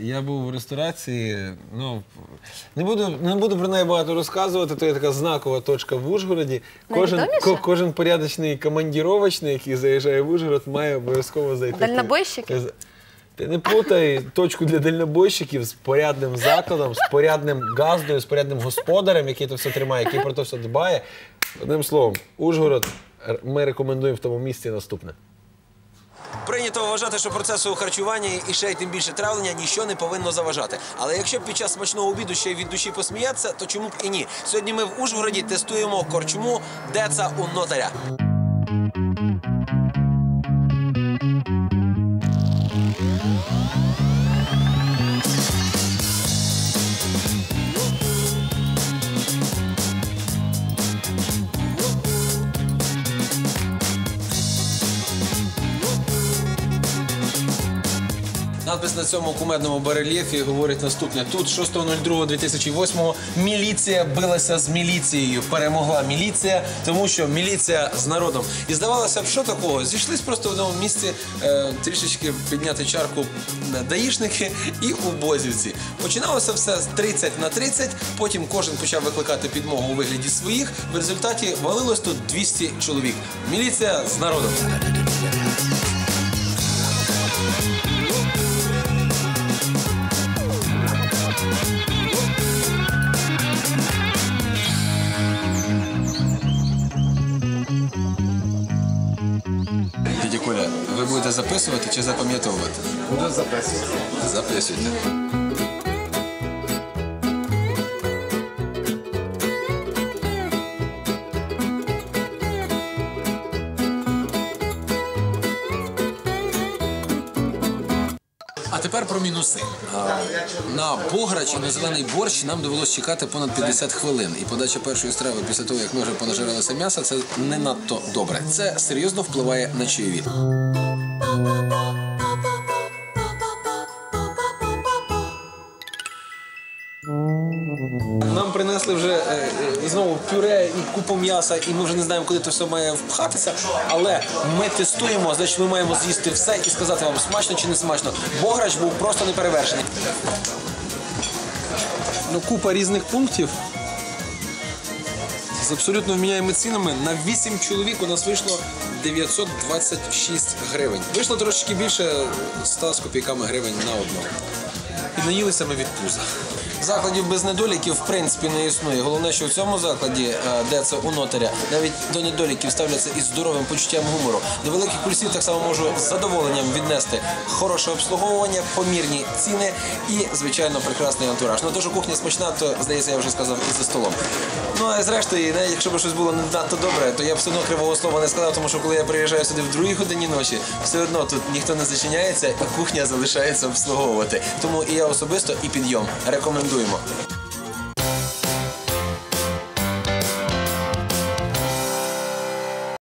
я, я був в ресторації. Ну, не буду, не буду про неї багато розказувати, то є така знакова точка в Ужгороді. Кожен, ко- кожен порядочний командіровочний, який заїжджає в Ужгород, має обов'язково зайти. Дальнобойщики? Ти- не плутай точку для дальнобойщиків з порядним закладом, з порядним газдою, з порядним господарем, який то все тримає, який про це все дбає. Одним словом, Ужгород ми рекомендуємо в тому місці наступне. Прийнято вважати, що процесу харчування і ще й тим більше травлення ніщо не повинно заважати. Але якщо під час смачного обіду ще й від душі посміятися, то чому б і ні? Сьогодні ми в Ужгороді тестуємо корчму Деца у нотаря. Надпис на цьому кумедному барельєфі говорить наступне: тут 6.02.2008 міліція билася з міліцією. Перемогла міліція, тому що міліція з народом. І здавалося б, що такого? Зійшлись просто в одному місці е, трішечки підняти чарку даїшники і убозівці. Починалося все з 30 на 30, потім кожен почав викликати підмогу у вигляді своїх. В результаті валилось тут 200 чоловік. Міліція з народом. Ви будете записувати чи запам'ятовувати? Буду записувати. Записуйте. А тепер про мінуси. На бограч і на зелений борщ нам довелося чекати понад 50 хвилин. І подача першої страви після того, як ми вже понажиралися м'яса, це не надто добре. Це серйозно впливає на чаєві. Нам принесли вже е, е, знову пюре і купу м'яса, і ми вже не знаємо, куди це все має впхатися. Але ми тестуємо, значить, ми маємо з'їсти все і сказати вам, смачно чи не смачно. Бограч був просто неперевершений. Ну, купа різних пунктів. З абсолютно вміняємо цінами. На 8 чоловік у нас вийшло 926 гривень. Вийшло трошки більше 100 з копійками гривень на одного. І наїлися ми від пуза. Закладів без недоліків в принципі не існує. Головне, що в цьому закладі, е, де це у нотаря, навіть до недоліків ставляться із здоровим почуттям гумору. До великих кульсів так само можу з задоволенням віднести хороше обслуговування, помірні ціни і, звичайно, прекрасний антураж. Ну, що кухня смачна, то здається, я вже сказав і за столом. Ну а зрештою, навіть якщо б щось було не надто добре, то я б все одно кривого слова не сказав, тому що коли я приїжджаю сюди в другій годині ночі, все одно тут ніхто не зачиняється, і кухня залишається обслуговувати. Тому і я особисто, і підйом рекомендуємо.